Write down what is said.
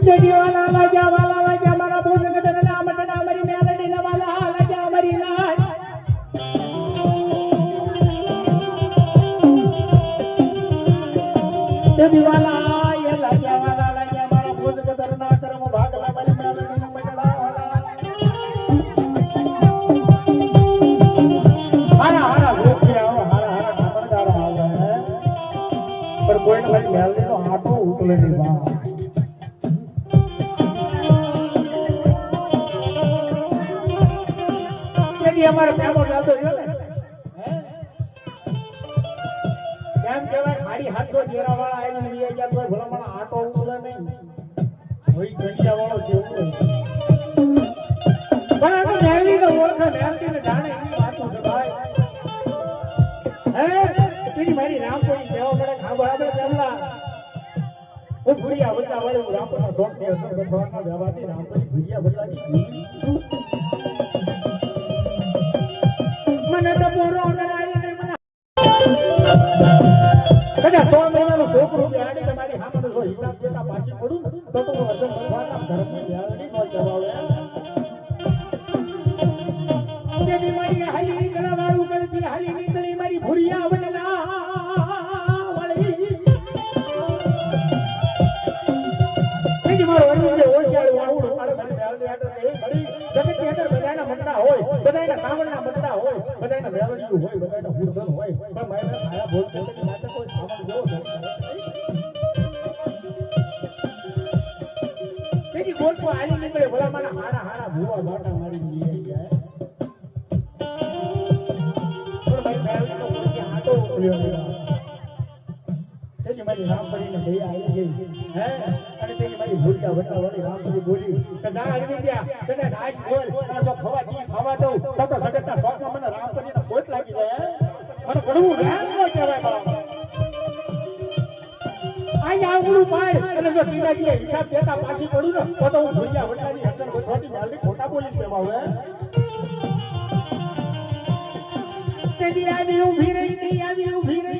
જડીવાલા લાગ્યા વાલા લાગ્યા મારા ભોજ મેલડી ના વાલા લાગ્યા મરી કોઈને કહેવાય મારી હાથો જેરા વાળા આવીને લઈ ગયા તોય ભલામણ નહીં હોય ઘડિયા વાળો કેવું પણ તો ઓળખે ને જાણે પેલી મારી રામપુરી કેવો પડે ખાંભા આપણે પહેલા હું ભૂરિયા બદલા વળે હું રામપુરના શોખ થયો છે ભગવાનના જવાથી રામપુરી ભૂરિયા બદલાની મને તો બેહાડી તમારી સામે જો હિસાબ દેતા પાછી પડું, તો તો વચન ભગવાનના ધર્મની બેહાડી નો મારી જગતની અંદર બધાયના મટડા હોય બધાના સાવણના મટડા હોય બધાના મેલડીયું હોય, બધાયના હુરધન હોય, પણ મારે મારા બોલ બોલ માટે કોઈ સાવણ જેવો તેથી બોલ તો આવી નીકળે, ભલા મારા હારા હારા ભૂવા બાટા મારી લઈ જાય. પણ મારી મેલડીનો કોઈ આટો ઉકળ્યો મારી રામપરીને દયા આવી ગઈ. હે? અને તેની મારી ભૂલતા વટા વળી રામપરી બોલી કે ના અરવિંદ્યા તને નાચ બોલ. અને જો ખવા જી ખાવા દઉં. તો તો જગતના શોખમાં મને રામપરીને ખોટ લાગી જાય મને કડવું રામ ન કહેવાય બાપ. આઈ આંગળું પાડ. અને જો ટીનાજીએ હિસાબ દેતા પાછી પડું ને તો તો હું ભૂલિયા વટાની અંદર માલની ખોટા બોલી કહેવા હવે તેદી આવી ઊભી રહી તી આવી ઊભી રહી